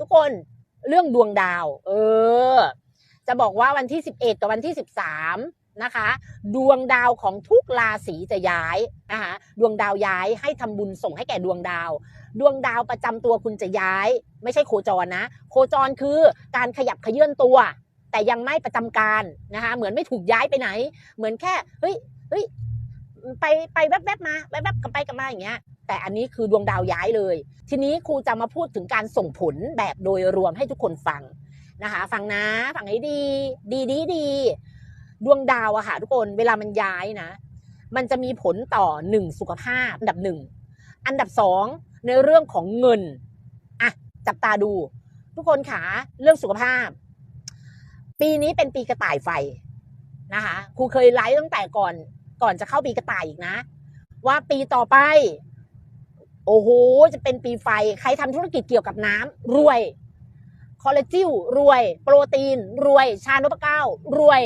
ทุกคนเรื่องดวงดาว เออ จะบอกว่าวันที่ 11 กับวันที่ 13 นะคะ ดวงดาวของทุกราศีจะย้ายนะคะดวงดาวย้ายให้ทำบุญส่งให้แก่ดวงดาว ดวงดาวประจำตัวคุณจะย้าย ไม่ใช่โคจรนะ โคจรคือการขยับเขยื่อนตัว แต่ยังไม่ประจำการนะคะ เหมือนไม่ถูกย้ายไปไหน เหมือนแค่เฮ้ยเฮ้ยไปไปแวบๆมาแวบๆกลับไปกลับมาอย่างเงี้ย แต่อันนี้คือดวงดาวย้ายเลย ทีนี้ครูจะมาพูดถึงการส่งผลแบบโดยรวมให้ทุกคนฟังนะคะฟังนะฟังให้ดี ดีดีดี ดวงดาวอะค่ะทุกคนเวลามันย้ายนะ มันจะมีผลต่อหนึ่งสุขภาพอันดับหนึ่งอันดับสองในเรื่องของเงินอะจับตาดู ทุกคนขาเรื่องสุขภาพ ปีนี้เป็นปีกระต่ายไฟนะคะครูเคยไลฟ์ตั้งแต่ก่อน ก่อนจะเข้าปีกระต่ายอีกนะ ว่าปีต่อไป โอ้โห จะเป็นปีไฟ ใครทำธุรกิจเกี่ยวกับน้ำรวย คอลลาจิลรวย โปรตีน รวย ชานพเก้ารวย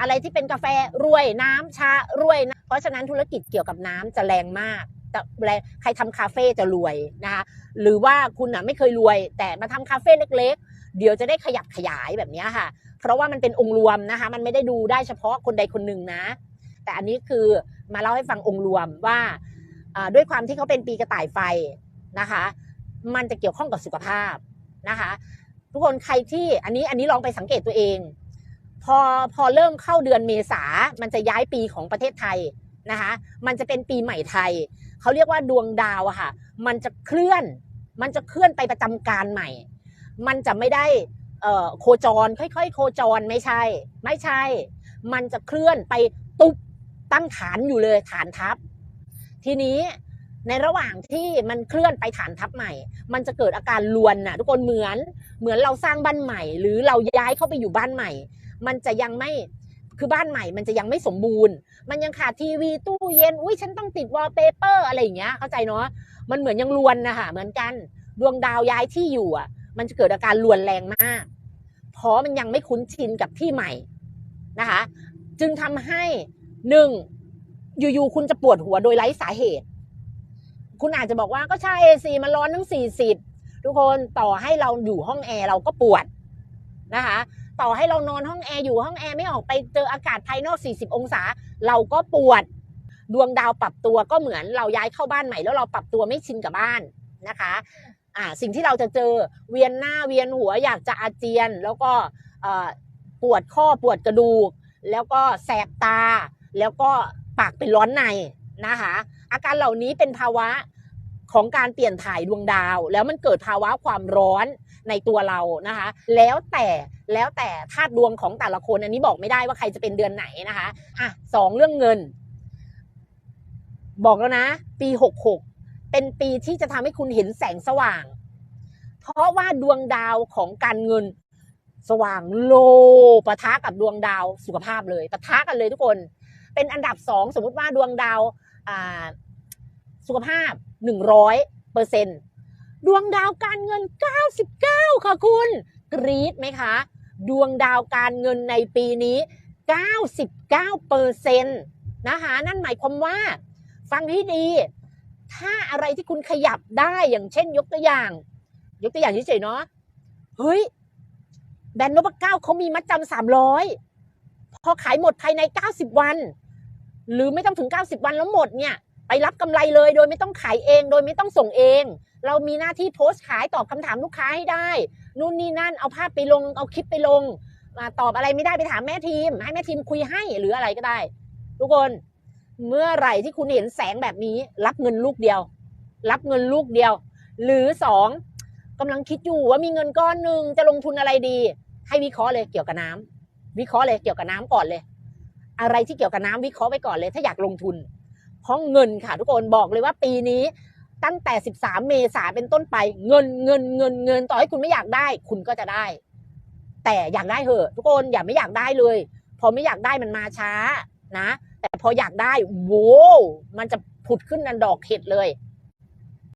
อะไรที่เป็นกาแฟรวยน้ำชารวยนะเพราะฉะนั้นธุรกิจเกี่ยวกับน้ำจะแรงมากจะแรงใครทำคาเฟ่จะรวยนะคะหรือว่าคุณน่ะไม่เคยรวย แต่มาทำคาเฟ่เล็กๆ เดี๋ยวจะได้ขยับขยายแบบนี้ค่ะ เพราะว่ามันเป็นองค์รวมนะคะ มันไม่ได้ดูได้เฉพาะคนใดคนหนึ่งนะ แต่อันนี้คือมาเล่าให้ฟังองค์รวมว่า ด้วยความที่เขาเป็นปีกระต่ายไฟนะคะ มันจะเกี่ยวข้องกับสุขภาพนะคะ ทุกคนใครที่อันนี้อันนี้ลองไปสังเกตตัวเอง พอพอเริ่มเข้าเดือนเมษา มันจะย้ายปีของประเทศไทยนะคะ มันจะเป็นปีใหม่ไทย เขาเรียกว่าดวงดาวอะค่ะ มันจะเคลื่อน มันจะเคลื่อนไปประจำการใหม่ มันจะไม่ได้โคจร ค่อยๆ โคจรไม่ใช่ ไม่ใช่ มันจะเคลื่อนไปตุ๊บตั้งฐานอยู่เลยฐานทัพ ทีนี้ในระหว่างที่มันเคลื่อนไปฐานทัพใหม่ มันจะเกิดอาการลวนน่ะทุกคนเหมือนเหมือนเราสร้างบ้านใหม่ หรือเราย้ายเข้าไปอยู่บ้านใหม่ มันจะยังไม่คือบ้านใหม่ มันจะยังไม่สมบูรณ์ มันยังขาดทีวีตู้เย็นอุ้ยฉันต้องติดวอลเปเปอร์อะไรอย่างเงี้ยเข้าใจเนาะมันเหมือนยังลวนนะคะเหมือนกันดวงดาวย้ายที่อยู่อะ มันจะเกิดอาการลวนแรงมาก เพราะมันยังไม่คุ้นชินกับที่ใหม่นะคะ จึงทำให้หนึ่ง อยู่ๆคุณจะปวดหัวโดยไร้สาเหตุ คุณอาจจะบอกว่าก็ใช่สิมันร้อนทั้งสี่สิบทุกคนต่อให้เราอยู่ห้องแอร์เราก็ปวดนะคะ ต่อให้เรานอนห้องแอร์อยู่ห้องแอร์ไม่ออกไปเจออากาศภายนอก 40 องศา เราก็ปวดดวงดาวปรับตัวก็เหมือนเราย้ายเข้าบ้านใหม่แล้วเราปรับตัวไม่ชินกับบ้านนะคะอ่าสิ่งที่เราจะเจอเวียนหน้าเวียนหัวอยากจะอาเจียน แล้วก็ปวดข้อปวดกระดูก แล้วก็แสบตา แล้วก็ ปากเป็นร้อนในนะคะ อาการเหล่านี้เป็นภาวะของการเปลี่ยนถ่ายดวงดาว แล้วมันเกิดภาวะความร้อนในตัวเรานะคะ แล้วแต่แล้วแต่ธาตุดวงของแต่ละคนอันนี้บอกไม่ได้ว่าใครจะเป็นเดือนไหนนะคะอะสองเรื่องเงิน บอกแล้วนะ ปีหกหกเป็นปีที่จะทำให้คุณเห็นแสงสว่าง เพราะว่าดวงดาวของการเงินสว่างโลปะทะกับดวงดาวสุขภาพเลยปะทะกันเลยทุกคน เป็นอันดับสองสมมติว่าดวงดาวสุขภาพหนึ่งร้อยเปอร์เซ็นดวงดาวการเงิน 99 ค่ะคุณ กรี๊ดไหมคะ ดวงดาวการเงินในปีนี้ 99เปอร์เซ็นต์นะคะนั่นหมายความว่า ฟังให้ดี ถ้าอะไรที่คุณขยับได้อย่างเช่นยกตัวอย่าง ยกตัวอย่างเฉยๆเนาะเฮ้ย แบรนด์นพเก้าเขามีมัดจำสามร้อยพอขายหมดภายใน 90 วัน หรือไม่ต้องถึง 90 วันแล้วหมดเนี่ยไปรับกำไรเลยโดยไม่ต้องขายเอง โดยไม่ต้องส่งเอง เรามีหน้าที่โพสต์ขายตอบคำถามลูกค้าให้ได้ นู่นนี่นั่นเอาภาพไปลงเอาคลิปไปลงมาตอบอะไรไม่ได้ไปถามแม่ทีม ให้แม่ทีมคุยให้หรืออะไรก็ได้ ทุกคนเมื่อไหร่ที่คุณเห็นแสงแบบนี้ รับเงินลูกเดียว รับเงินลูกเดียว หรือสองกำลังคิดอยู่ว่ามีเงินก้อนหนึ่งจะลงทุนอะไรดี ให้วิเคราะห์เลยเกี่ยวกับน้ำวิเคราะห์เลยเกี่ยวกับน้ำก่อนเลย อะไรที่เกี่ยวกับน้ำวิเคราะห์ไว้ก่อนเลย ถ้าอยากลงทุน เพราะเงินค่ะทุกคนบอกเลยว่าปีนี้ตั้งแต่ 13 เมษาเป็นต้นไป เงินเงินเงินเงินต่อให้คุณไม่อยากได้ คุณก็จะได้ แต่อยากได้เหอะ ทุกคนอย่าไม่อยากได้เลย พอไม่อยากได้มันมาช้านะ แต่พออยากได้โว้วมันจะผุดขึ้นนันดอกเห็ดเลย